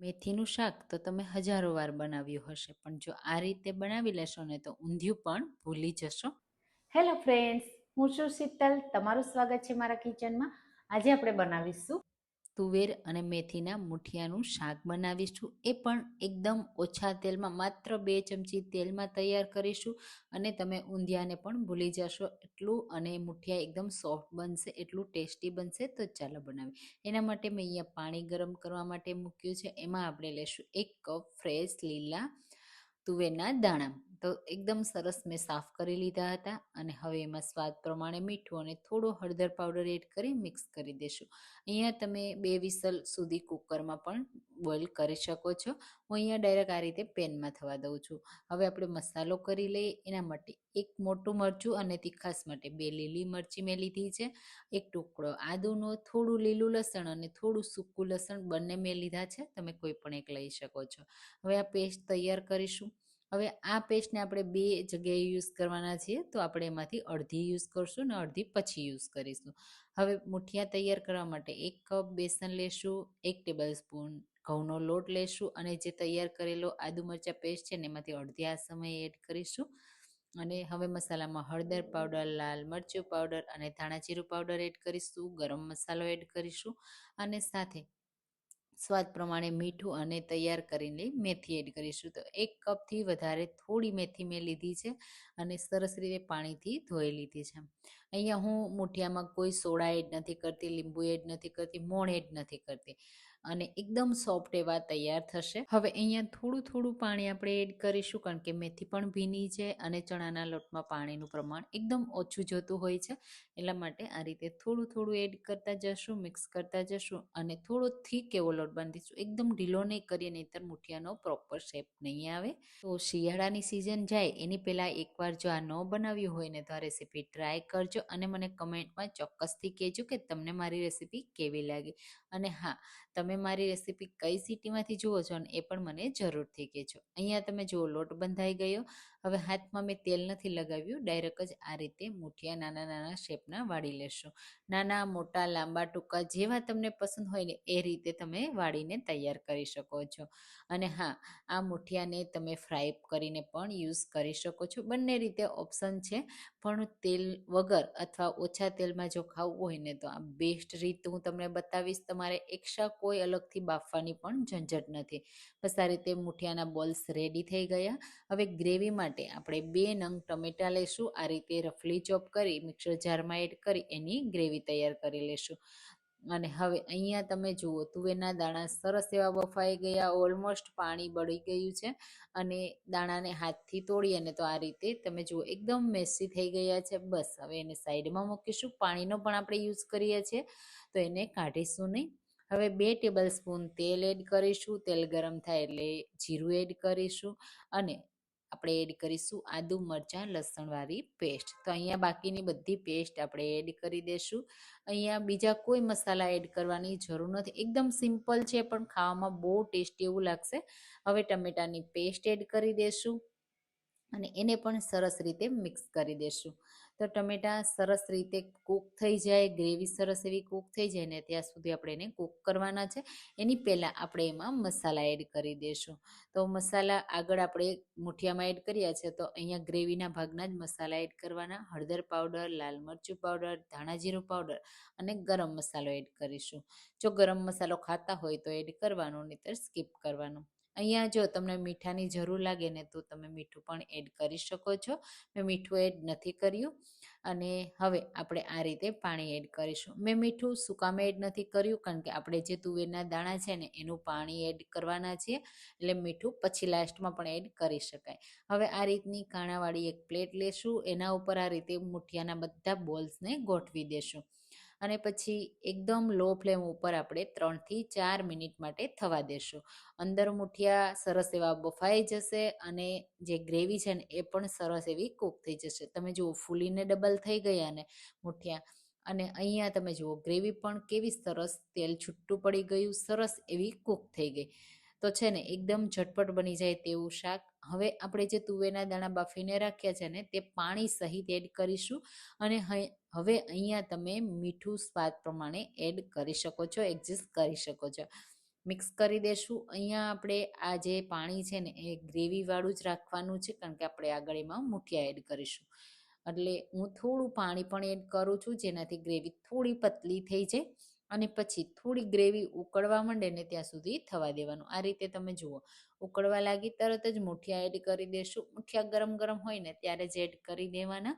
મેથીનું શાક તો તમે હજારો વાર બનાવ્યું હશે, પણ જો આ રીતે બનાવી લેશો ને તો ઊંધિયું પણ ભૂલી જશો. હેલો ફ્રેન્ડ્સ હું છું શીતલ, તમારું સ્વાગત છે મારા કિચનમાં આજે આપણે બનાવીશું તુવેર અને મેથીના મુઠિયાનું શાક બનાવીશું એ પણ એકદમ ઓછા તેલમાં, માત્ર બે ચમચી તેલમાં તૈયાર કરીશું અને તમે ઊંધિયાને પણ ભૂલી જશો. એટલું અને મુઠિયા એકદમ સોફ્ટ બનશે, એટલું ટેસ્ટી બનશે તો ચાલો બનાવી એના માટે મેં અહીંયા પાણી ગરમ કરવા માટે મૂક્યું છે. એમાં આપણે લેશું એક કપ ફ્રેશ લીલા તુવેરના દાણા. તો એકદમ સરસ મેં સાફ કરી લીધા હતા અને હવે એમાં સ્વાદ પ્રમાણે મીઠું અને થોડો હળદર પાવડર એડ કરી મિક્સ કરી દેશું. અહીંયા તમે બે વિસલ સુધી કુકરમાં પણ બોઇલ કરી શકો છો. હું અહીંયા ડાયરેક્ટ આ રીતે પેનમાં થવા દઉં છું. હવે આપણે મસાલો કરી લઈએ. એના માટે એક મોટું મરચું અને તીખાસ માટે બે લીલી મરચી મેં લીધી છે. એક ટુકડો આદુનો થોડું લીલું લસણ અને થોડું સૂકું લસણ બંને મેં લીધા છે. તમે કોઈ પણ એક લઈ શકો છો. હવે આ પેસ્ટ તૈયાર કરીશું. હવે આ પેસ્ટને આપણે બે જગ્યાએ યુઝ કરવાના છીએ, તો આપણે એમાંથી અડધી યુઝ કરશું ને અડધી પછી યુઝ કરીશું. હવે મુઠિયા તૈયાર કરવા માટે એક કપ બેસન લેશું, એક ટેબલ સ્પૂન ઘઉંનો લોટ લેશું અને જે તૈયાર કરેલો આદુ મરચાં પેસ્ટ છે ને એમાંથી અડધી આ સમયે એડ કરીશું. અને હવે મસાલામાં હળદર પાવડર, લાલ મરચું પાવડર અને ધાણા જીરું પાવડર એડ કરીશું, ગરમ મસાલો એડ કરીશું અને સાથે સ્વાદ પ્રમાણે મીઠું અને તૈયાર કરીને મેથી એડ કરીશું. તો એક કપથી વધારે થોડી મેથી મેં લીધી છે અને સરસ રીતે પાણીથી ધોઈ લીધી છે. અહીંયા હું મૂઠિયામાં કોઈ સોડા એડ નથી કરતી, લીંબુ એડ નથી કરતી, મોણ એડ નથી કરતી. અને એકદમ સોફ્ટ એવા તૈયાર થશે. હવે અહીંયા થોડું થોડું પાણી આપણે એડ કરીશું કારણ કે મેથી પણ ભીની છે અને ચણાના લોટમાં પાણીનું પ્રમાણ એકદમ ઓછું જતું હોય છે. એટલા માટે આ રીતે થોડું થોડું એડ કરતા જશું, મિક્સ કરતા જશું અને થોડો થીક એવો લોટ બાંધીશું એકદમ ઢીલો નહીં કરીએ, નહીંતર મુઠિયાનો પ્રોપર શેપ નહીં આવે. તો શિયાળાની સિઝન જાય, એની પહેલાં એકવાર જો આ ન બનાવ્યું હોય ને તો આ રેસીપી ટ્રાય કરજો અને મને કમેન્ટમાં ચોક્કસથી કહેજો કે તમને મારી રેસીપી કેવી લાગી. અને હા, તમે મારી રેસીપી કઈ સિટીમાંથી જુઓ છો અને એ પણ મને જરૂરથી કહેજો. અહીંયા તમે જુઓ, લોટ બંધાઈ ગયો હવે હાથમાં મેં તેલ નથી લગાવ્યું, ડાયરેક્ટ જ આ રીતે મુઠિયા નાના નાના શેપના વાળી લેશો. નાના, મોટા, લાંબા ટૂંકા જેવા તમને પસંદ હોય ને એ રીતે તમે વાળીને તૈયાર કરી શકો છો. અને હા, આ મુઠિયાને તમે ફ્રાય કરીને પણ યુઝ કરી શકો છો. બંને રીતે ઓપ્શન છે, પણ તેલ વગર અથવા ઓછા તેલમાં જો ખાવું હોય ને તો આ બેસ્ટ રીત હું તમને બતાવીશ. તમારે એક્સ્ટ્રા કોઈ અલગથી બાફવાની પણ ઝંઝટ નથી. બસ આ રીતે મુઠિયાના બોલ્સ રેડી થઈ ગયા. હવે ગ્રેવી માટે આપણે બે નંગ ટમેટા લઈશું આ રીતે રફલી ચોપ કરી મિક્સર જારમાં એડ કરી, એની ગ્રેવી તૈયાર કરી લેશું. અને હવે અહીંયા તમે જુઓ, તુવેરના દાણા સરસ એવા બફાઈ ગયા ઓલમોસ્ટ પાણી બળી ગયું છે. અને દાણાને હાથથી તોડી અને તો આ રીતે તમે જુઓ, એકદમ મેસી થઈ ગયા છે. બસ, હવે એને સાઈડમાં મૂકીશું. પાણીનો પણ આપણે યુઝ કરીએ છીએ, તો એને કાઢીશું નહીં. હવે બે ટેબલ સ્પૂન તેલ એડ કરીશું. તેલ ગરમ થાય એટલે જીરું એડ કરીશું. અને આપણે એડ કરીશું આદુ મરચાં લસણવાળી પેસ્ટ તો અહીંયા બાકીની બધી પેસ્ટ આપણે એડ કરી દઈશું અહીંયા બીજા કોઈ મસાલા એડ કરવાની જરૂર નથી. એકદમ સિમ્પલ છે પણ ખાવામાં બહુ ટેસ્ટી એવું લાગશે. હવે ટમેટાની પેસ્ટ એડ કરી દઈશું અને એને પણ સરસ રીતે મિક્સ કરી દેશું. તો ટમેટાં સરસ રીતે કૂક થઈ જાય ગ્રેવી સરસ એવી કૂક થઈ જાય ને ત્યાં સુધી આપણે એને કૂક કરવાના છે. એની પહેલાં આપણે એમાં મસાલા એડ કરી દઈશું તો મસાલા આગળ આપણે મુઠિયામાં એડ કર્યા છે, તો અહીંયા ગ્રેવીના ભાગના જ મસાલા એડ કરવાના. હળદર પાવડર લાલ મરચું પાવડર ધાણા જીરું પાવડર અને ગરમ મસાલો એડ કરીશું. જો ગરમ મસાલો ખાતા હોય તો એડ કરવાનો, નહીતર સ્કીપ કરવાનું. અહીંયા જો તમને મીઠાની જરૂર લાગે ને તો તમે મીઠું પણ એડ કરી શકો છો. મેં મીઠું એડ નથી કર્યું અને હવે આપણે આ રીતે પાણી એડ કરીશું. મેં મીઠું સુકામાં એડ નથી કર્યું કારણ કે આપણે જે તુવેરના દાણા છે ને એનું પાણી એડ કરવાના છીએ એટલે મીઠું પછી લાસ્ટમાં પણ એડ કરી શકાય. હવે આ રીતની કાણાવાળી એક પ્લેટ લેશું. એના ઉપર આ રીતે મુઠિયાના બધા બોલ્સને ગોઠવી દેશું. અને પછી એકદમ લો ફ્લેમ ઉપર આપણે ત્રણથી ચાર મિનિટ માટે થવા દેશું. અંદર મુઠિયા સરસ એવા બફાઈ જશે અને જે ગ્રેવી છે ને એ પણ સરસ એવી કૂક થઈ જશે. તમે જુઓ ફૂલીને ડબલ થઈ ગયા ને મુઠિયા. અને અહીંયા તમે જુઓ ગ્રેવી પણ કેવી સરસ તેલ છૂટું પડી ગયું, સરસ એવી કૂક થઈ ગઈ. તો છે ને એકદમ ઝટપટ બની જાય તેવું શાક હવે આપણે જે તુવેરના દાણા બાફીને રાખ્યા છે ને, તે પાણી સહિત એડ કરીશું અને હવે અહીંયા તમે મીઠું સ્વાદ પ્રમાણે એડ કરી શકો છો, એડજસ્ટ કરી શકો છો. મિક્સ કરી દેશું. અહીંયા આપણે આ જે પાણી છે ને, એ ગ્રેવીવાળું જ રાખવાનું છે, કારણ કે આપણે આગળ એમાં મુઠિયા એડ કરીશું. એટલે હું થોડું પાણી પણ એડ કરું છું, જેનાથી ગ્રેવી થોડી પતલી થઈ જાય. અને પછી થોડી ગ્રેવી ઉકળવા માંડે ને ત્યાં સુધી થવા દેવાનું. આ રીતે તમે જુઓ. ઉકળવા લાગી તરત જ મુઠિયા એડ કરી દેશું. મુઠિયા ગરમ ગરમ હોય ને ત્યારે જ એડ કરી દેવાના.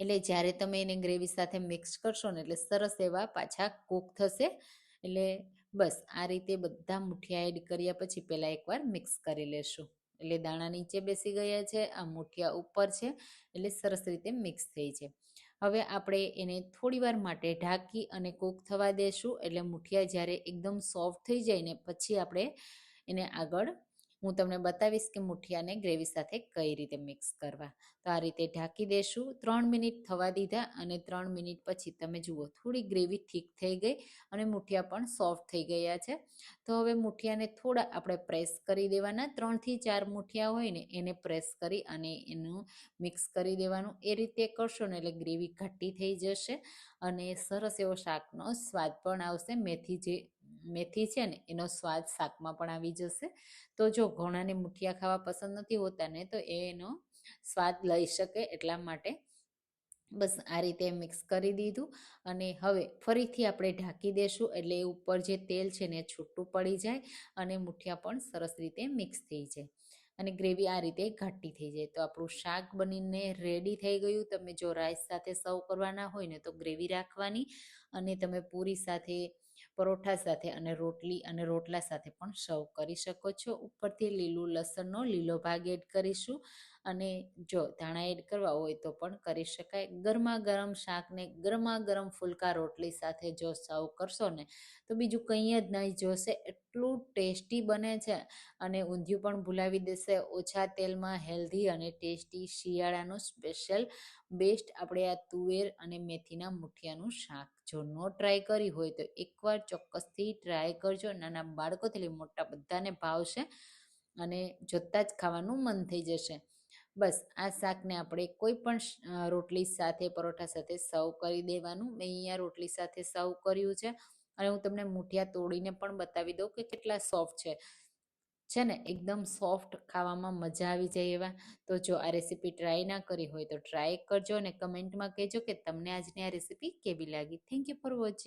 એટલે જ્યારે તમે એને ગ્રેવી સાથે મિક્સ કરશો ને એટલે સરસ એવા પાછા કૂક થશે. એટલે બસ આ રીતે બધા મુઠિયા એડ કર્યા પછી પહેલાં એકવાર મિક્સ કરી લેશું. એટલે દાણા નીચે બેસી ગયા છે, આ મુઠિયા ઉપર છે. એટલે સરસ રીતે મિક્સ થઈ છે. હવે આપણે એને થોડીવાર માટે ઢાંકી અને કૂક થવા દેશું. એટલે મુઠિયા જ્યારે એકદમ સોફ્ટ થઈ જાય ને, પછી આપણે એને આગળ હું તમને બતાવીશ કે મુઠિયાને ગ્રેવી સાથે કઈ રીતે મિક્સ કરવા. તો આ રીતે ઢાંકી દેશું, ત્રણ મિનિટ થવા દીધા અને ત્રણ મિનિટ પછી તમે જુઓ, થોડી ગ્રેવી ઠીક થઈ ગઈ અને મુઠિયા પણ સોફ્ટ થઈ ગયા છે. તો હવે મુઠિયાને થોડા આપણે પ્રેસ કરી દેવાના ત્રણથી ચાર મુઠિયા હોય ને એને પ્રેસ કરી અને એનું મિક્સ કરી દેવાનું. એ રીતે કરશો ને એટલે ગ્રેવી ઘટ્ટી થઈ જશે અને સરસ એવો શાકનો સ્વાદ પણ આવશે. મેથી જે મેથી છે ને, એનો સ્વાદ શાકમાં પણ આવી જશે. તો જો ઘણાને મુઠિયા ખાવા પસંદ નથી હોતા ને, તો એનો સ્વાદ લઈ શકે એટલા માટે. બસ આ રીતે મિક્સ કરી દીધું અને હવે ફરીથી આપણે ઢાંકી દેશું એટલે ઉપર જે તેલ છે ને છૂટું પડી જાય અને મુઠિયા પણ સરસ રીતે મિક્સ થઈ જાય. અને ગ્રેવી આ રીતે ઘાટી થઈ જાય. તો આપણું શાક બનીને રેડી થઈ ગયું. તમે જો રાઈસ સાથે સર્વ કરવાના હોય ને, તો ગ્રેવી રાખવાની અને તમે પૂરી સાથે પરોઠા સાથે અને રોટલી અને રોટલા સાથે પણ સર્વ કરી શકો છો. ઉપરથી લીલું લસણનો લીલો ભાગ એડ કરીશું અને જો ધાણા એડ કરવા હોય તો પણ કરી શકાય. ગરમા ગરમ શાકને ગરમા ગરમ ફુલકા રોટલી સાથે જો સર્વ કરશો ને તો બીજું કંઈ જ નહીં જોશે. એટલું ટેસ્ટી બને છે અને ઊંધિયું પણ ભૂલાવી દેશે. ઓછા તેલમાં હેલ્ધી અને ટેસ્ટી શિયાળાનું સ્પેશિયલ બેસ્ટ આપણે આ તુવેર અને મેથીના મુઠિયાનું શાક. જો નો ટ્રાય કરી હોય તો એકવાર ચોક્કસથી ટ્રાય કરજો. નાના બાળકોથી લઈ મોટા બધાને ભાવશે અને જોતાં જ ખાવાનું મન થઈ જશે. બસ, આ શાકને આપણે કોઈ પણ રોટલી સાથે, પરોઠા સાથે સર્વ કરી દેવાનું. મેં અહીંયા રોટલી સાથે સર્વ કર્યું છે. અને હું તમને મુઠિયા તોડીને પણ બતાવી દઉં કે કેટલા સોફ્ટ છે. છે ને, એકદમ સોફ્ટ ખાવામાં મજા આવી જાય એવા. તો જો આ રેસીપી ટ્રાય ના કરી હોય તો ટ્રાય કરજો અને કમેન્ટમાં કહેજો કે તમને આજની આ રેસીપી કેવી લાગી. Thank you for watching.